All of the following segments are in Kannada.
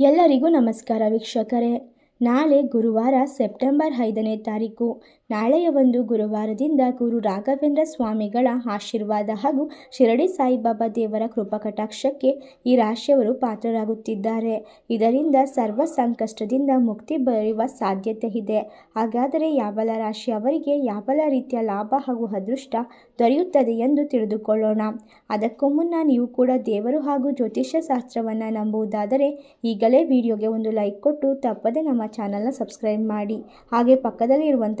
ಎಲ್ಲರಿಗೂ ನಮಸ್ಕಾರ ವೀಕ್ಷಕರೇ. ನಾಳೆ ಗುರುವಾರ ಸೆಪ್ಟೆಂಬರ್ ಐದನೇ ತಾರೀಕು ನಾಳೆಯ ಒಂದು ಗುರುವಾರದಿಂದ ಗುರು ರಾಘವೇಂದ್ರ ಸ್ವಾಮಿಗಳ ಆಶೀರ್ವಾದ ಹಾಗೂ ಶಿರಡಿ ಸಾಯಿಬಾಬಾ ದೇವರ ಕೃಪಕಟಾಕ್ಷಕ್ಕೆ ಈ ರಾಶಿಯವರು ಪಾತ್ರರಾಗುತ್ತಿದ್ದಾರೆ. ಇದರಿಂದ ಸರ್ವ ಸಂಕಷ್ಟದಿಂದ ಮುಕ್ತಿ ಬರುವ ಸಾಧ್ಯತೆ ಇದೆ. ಹಾಗಾದರೆ ಯಾವೆಲ್ಲ ರಾಶಿಯವರಿಗೆ ಯಾವಲ ರೀತಿಯ ಲಾಭ ಹಾಗೂ ಅದೃಷ್ಟ ದೊರೆಯುತ್ತದೆ ಎಂದು ತಿಳಿದುಕೊಳ್ಳೋಣ. ಅದಕ್ಕೂ ಮುನ್ನ ನೀವು ಕೂಡ ದೇವರು ಹಾಗೂ ಜ್ಯೋತಿಷ್ಯ ಶಾಸ್ತ್ರವನ್ನು ನಂಬುವುದಾದರೆ ಈಗಲೇ ವಿಡಿಯೋಗೆ ಒಂದು ಲೈಕ್ ಕೊಟ್ಟು ತಪ್ಪದೆ ನಮ್ಮ ಚಾನಲ್ನ ಸಬ್ಸ್ಕ್ರೈಬ್ ಮಾಡಿ. ಹಾಗೆ ಪಕ್ಕದಲ್ಲಿ ಇರುವಂಥ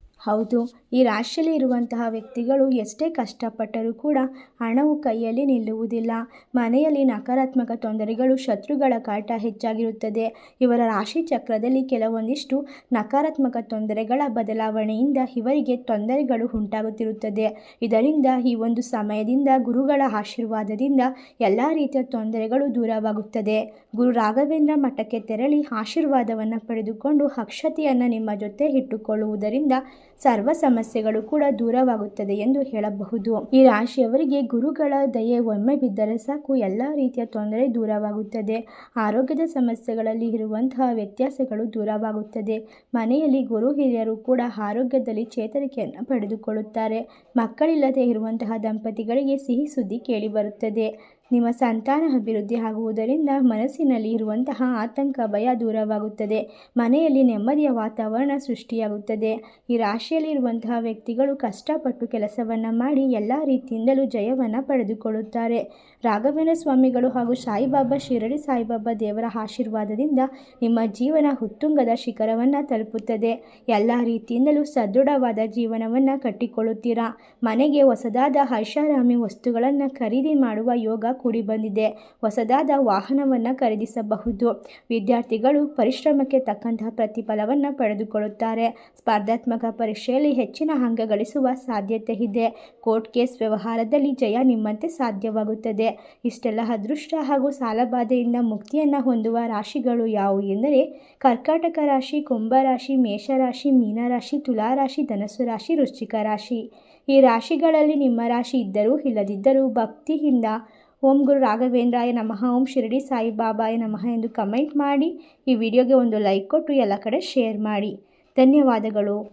ಹೌದು, ಈ ರಾಶಿಯಲ್ಲಿ ಇರುವಂತಹ ವ್ಯಕ್ತಿಗಳು ಎಷ್ಟೇ ಕಷ್ಟಪಟ್ಟರೂ ಕೂಡ ಹಣವು ಕೈಯಲ್ಲಿ ನಿಲ್ಲುವುದಿಲ್ಲ. ಮನೆಯಲ್ಲಿ ನಕಾರಾತ್ಮಕ ತೊಂದರೆಗಳು ಶತ್ರುಗಳ ಕಾಟ ಹೆಚ್ಚಾಗಿರುತ್ತದೆ. ಇವರ ರಾಶಿ ಚಕ್ರದಲ್ಲಿ ಕೆಲವೊಂದಿಷ್ಟು ನಕಾರಾತ್ಮಕ ತೊಂದರೆಗಳ ಬದಲಾವಣೆಯಿಂದ ಇವರಿಗೆ ತೊಂದರೆಗಳು ಉಂಟಾಗುತ್ತಿರುತ್ತದೆ. ಇದರಿಂದ ಈ ಒಂದು ಸಮಯದಿಂದ ಗುರುಗಳ ಆಶೀರ್ವಾದದಿಂದ ಎಲ್ಲ ರೀತಿಯ ತೊಂದರೆಗಳು ದೂರವಾಗುತ್ತದೆ. ಗುರು ರಾಘವೇಂದ್ರ ಮಠಕ್ಕೆ ತೆರಳಿ ಆಶೀರ್ವಾದವನ್ನು ಪಡೆದುಕೊಂಡು ಅಕ್ಷತೆಯನ್ನು ನಿಮ್ಮ ಜೊತೆ ಇಟ್ಟುಕೊಳ್ಳುವುದರಿಂದ ಸರ್ವ ಸಮಸ್ಯೆಗಳು ಕೂಡ ದೂರವಾಗುತ್ತದೆ ಎಂದು ಹೇಳಬಹುದು. ಈ ರಾಶಿಯವರಿಗೆ ಗುರುಗಳ ದಯೆ ಒಮ್ಮೆ ಬಿದ್ದರೆ ಸಾಕು, ಎಲ್ಲ ರೀತಿಯ ತೊಂದರೆ ದೂರವಾಗುತ್ತದೆ. ಆರೋಗ್ಯದ ಸಮಸ್ಯೆಗಳಲ್ಲಿ ಇರುವಂತಹ ವ್ಯತ್ಯಾಸಗಳು ದೂರವಾಗುತ್ತದೆ. ಮನೆಯಲ್ಲಿ ಗುರು ಹಿರಿಯರು ಕೂಡ ಆರೋಗ್ಯದಲ್ಲಿ ಚೇತರಿಕೆಯನ್ನು ಪಡೆದುಕೊಳ್ಳುತ್ತಾರೆ. ಮಕ್ಕಳಿಲ್ಲದೆ ಇರುವಂತಹ ದಂಪತಿಗಳಿಗೆ ಸಿಹಿ ಸುದ್ದಿ ಕೇಳಿಬರುತ್ತದೆ ನಿಮ್ಮ ಸಂತಾನ ಅಭಿವೃದ್ಧಿ ಆಗುವುದರಿಂದ ಮನಸ್ಸಿನಲ್ಲಿ ಇರುವಂತಹ ಆತಂಕ, ಭಯ ದೂರವಾಗುತ್ತದೆ. ಮನೆಯಲ್ಲಿ ನೆಮ್ಮದಿಯ ವಾತಾವರಣ ಸೃಷ್ಟಿಯಾಗುತ್ತದೆ. ಈ ರಾಶಿಯಲ್ಲಿರುವಂತಹ ವ್ಯಕ್ತಿಗಳು ಕಷ್ಟಪಟ್ಟು ಕೆಲಸವನ್ನು ಮಾಡಿ ಎಲ್ಲ ರೀತಿಯಿಂದಲೂ ಜಯವನ್ನು ಪಡೆದುಕೊಳ್ಳುತ್ತಾರೆ. ರಾಘವೇಂದ್ರ ಸ್ವಾಮಿಗಳು ಹಾಗೂ ಸಾಯಿಬಾಬಾ, ಶಿರಡಿ ಸಾಯಿಬಾಬಾ ದೇವರ ಆಶೀರ್ವಾದದಿಂದ ನಿಮ್ಮ ಜೀವನ ಉತ್ತುಂಗದ ಶಿಖರವನ್ನು ತಲುಪುತ್ತದೆ. ಎಲ್ಲ ರೀತಿಯಿಂದಲೂ ಸದೃಢವಾದ ಜೀವನವನ್ನು ಕಟ್ಟಿಕೊಳ್ಳುತ್ತೀರಾ? ಮನೆಗೆ ಹೊಸದಾದ ಐಷಾರಾಮಿ ವಸ್ತುಗಳನ್ನು ಖರೀದಿ ಮಾಡುವ ಯೋಗ ಕೂಡಿ ಬಂದಿದೆ ಹೊಸದಾದ ವಾಹನವನ್ನು ಖರೀದಿಸಬಹುದು. ವಿದ್ಯಾರ್ಥಿಗಳು ಪರಿಶ್ರಮಕ್ಕೆ ತಕ್ಕಂತಹ ಪ್ರತಿಫಲವನ್ನು ಪಡೆದುಕೊಳ್ಳುತ್ತಾರೆ. ಸ್ಪರ್ಧಾತ್ಮಕ ಪರೀಕ್ಷೆಯಲ್ಲಿ ಹೆಚ್ಚಿನ ಅಂಕ ಗಳಿಸುವ ಸಾಧ್ಯತೆ ಇದೆ. ಕೋರ್ಟ್ ಕೇಸ್ ವ್ಯವಹಾರದಲ್ಲಿ ಜಯ ನಿಮ್ಮಂತೆ ಸಾಧ್ಯವಾಗುತ್ತದೆ. ಇಷ್ಟೆಲ್ಲ ಅದೃಷ್ಟ ಹಾಗೂ ಸಾಲಬಾಧೆಯಿಂದ ಮುಕ್ತಿಯನ್ನು ಹೊಂದುವ ರಾಶಿಗಳು ಯಾವುವು ಎಂದರೆ, ಕರ್ಕಾಟಕ ರಾಶಿ ಕುಂಭರಾಶಿ ಮೇಷರಾಶಿ ಮೀನರಾಶಿ ತುಲಾರಾಶಿ ಧನಸ್ಸು ರಾಶಿ, ವೃಶ್ಚಿಕ ರಾಶಿ. ಈ ರಾಶಿಗಳಲ್ಲಿ ನಿಮ್ಮ ರಾಶಿ ಇದ್ದರೂ ಇಲ್ಲದಿದ್ದರೂ ಭಕ್ತಿಯಿಂದ ಓಂ ಗುರು ರಾಘವೇಂದ್ರಾಯ ನಮಃ, ಓಂ ಶಿರಡಿ ಸಾಯಿಬಾಬಾಯ ನಮಃ ಎಂದು ಕಮೆಂಟ್ ಮಾಡಿ. ಈ ವಿಡಿಯೋಗೆ ಒಂದು ಲೈಕ್ ಕೊಟ್ಟು ಎಲ್ಲ ಕಡೆ ಶೇರ್ ಮಾಡಿ. ಧನ್ಯವಾದಗಳು.